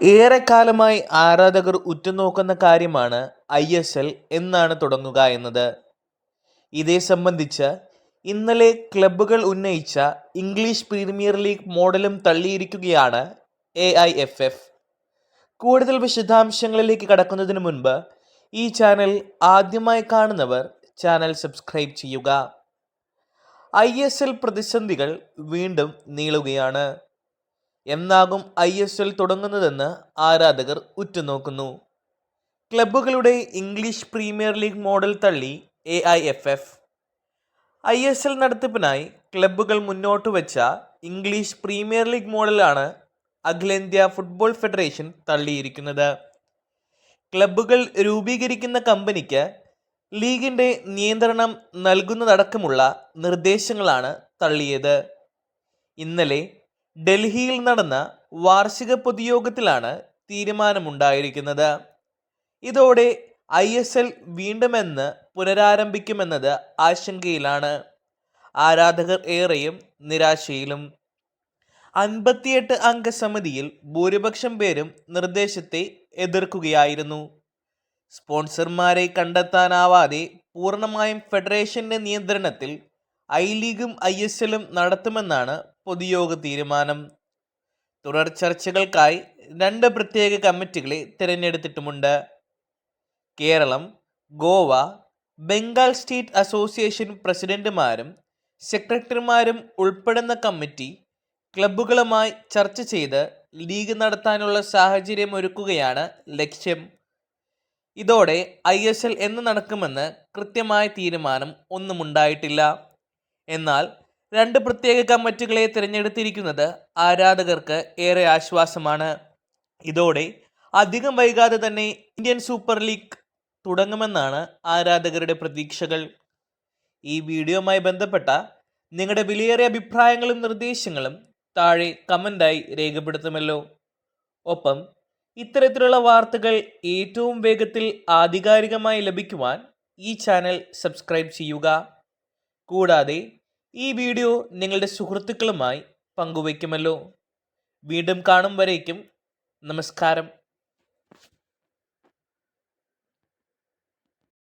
ഏറെക്കാലമായി ആരാധകർ ഉറ്റുനോക്കുന്ന കാര്യമാണ് ഐ എസ് എൽ എന്നാണ് തുടങ്ങുക എന്നത്. ഇതേ സംബന്ധിച്ച് ഇന്നലെ ക്ലബ്ബുകൾ ഉന്നയിച്ച ഇംഗ്ലീഷ് പ്രീമിയർ ലീഗ് മോഡലും തള്ളിയിരിക്കുകയാണ് എ ഐ എഫ് എഫ്. കൂടുതൽ വിശദാംശങ്ങളിലേക്ക് കടക്കുന്നതിന് മുൻപ് ഈ ചാനൽ ആദ്യമായി കാണുന്നവർ ചാനൽ സബ്സ്ക്രൈബ് ചെയ്യുക. ഐ എസ് എൽ പ്രതിസന്ധികൾ വീണ്ടും നീളുകയാണ്. എന്നാകും ഐ എസ് എൽ തുടങ്ങുന്നതെന്ന് ആരാധകർ ഉറ്റുനോക്കുന്നു. ക്ലബ്ബുകളുടെ ഇംഗ്ലീഷ് പ്രീമിയർ ലീഗ് മോഡൽ തള്ളി A I F F I S L നടത്തിപ്പിനായി ക്ലബ്ബുകൾ മുന്നോട്ട് വെച്ച ഇംഗ്ലീഷ് പ്രീമിയർ ലീഗ് മോഡലാണ് അഖിലേന്ത്യാ ഫുട്ബോൾ ഫെഡറേഷൻ തള്ളിയിരിക്കുന്നത്. ക്ലബ്ബുകൾ രൂപീകരിക്കുന്ന കമ്പനിക്ക് ലീഗിന്റെ നിയന്ത്രണം നൽകുന്നതടക്കമുള്ള നിർദ്ദേശങ്ങളാണ് തള്ളിയത്. ഇന്നലെ ഡൽഹിയിൽ നടന്ന വാർഷിക പൊതുയോഗത്തിലാണ് തീരുമാനമുണ്ടായിരിക്കുന്നത്. ഇതോടെ ഐ എസ് എൽ വീണ്ടുമെന്ന് പുനരാരംഭിക്കുമെന്നത് ആശങ്കയിലാണ്. ആരാധകർ ഏറെയും നിരാശയിലും. അൻപത്തിയെട്ട് അംഗ സമിതിയിൽ ഭൂരിപക്ഷം പേരും നിർദ്ദേശത്തെ എതിർക്കുകയായിരുന്നു. സ്പോൺസർമാരെ കണ്ടെത്താനാവാതെ പൂർണമായും ഫെഡറേഷന്റെ നിയന്ത്രണത്തിൽ ഐ ലീഗും ഐ എസ് എല്ലും നടത്തുമെന്നാണ് പൊതുയോഗ തീരുമാനം. തുടർ ചർച്ചകൾക്കായി രണ്ട് പ്രത്യേക കമ്മിറ്റികളെ തിരഞ്ഞെടുത്തിട്ടുമുണ്ട്. കേരളം ഗോവ ബംഗാൾ സ്റ്റേറ്റ് അസോസിയേഷൻ പ്രസിഡന്റുമാരും സെക്രട്ടറിമാരും ഉൾപ്പെടുന്ന കമ്മിറ്റി ക്ലബ്ബുകളുമായി ചർച്ച ചെയ്ത് ലീഗ് നടത്താനുള്ള സാഹചര്യം ഒരുക്കുകയാണ് ലക്ഷ്യം. ഇതോടെ ഐ എസ് എൽ എന്ന് നടക്കുമെന്ന് കൃത്യമായ തീരുമാനം ഒന്നുമുണ്ടായിട്ടില്ല. എന്നാൽ രണ്ട് പ്രത്യേക കമ്മിറ്റികളെ തിരഞ്ഞെടുത്തിരിക്കുന്നത് ആരാധകർക്ക് ഏറെ ആശ്വാസമാണ്. ഇതോടെ അധികം വൈകാതെ തന്നെ ഇന്ത്യൻ സൂപ്പർ ലീഗ് തുടങ്ങുമെന്നാണ് ആരാധകരുടെ പ്രതീക്ഷകൾ. ഈ വീഡിയോയുമായി ബന്ധപ്പെട്ട നിങ്ങളുടെ വിലയേറിയ അഭിപ്രായങ്ങളും നിർദ്ദേശങ്ങളും താഴെ കമന്റായി രേഖപ്പെടുത്തുമല്ലോ. ഒപ്പം ഇത്തരത്തിലുള്ള വാർത്തകൾ ഏറ്റവും വേഗത്തിൽ ആധികാരികമായി ലഭിക്കുവാൻ ഈ ചാനൽ സബ്സ്ക്രൈബ് ചെയ്യുക. കൂടാതെ ഈ വീഡിയോ നിങ്ങളുടെ സുഹൃത്തുക്കളുമായി പങ്കുവയ്ക്കുമല്ലോ. വീണ്ടും കാണും വരേക്കും നമസ്കാരം.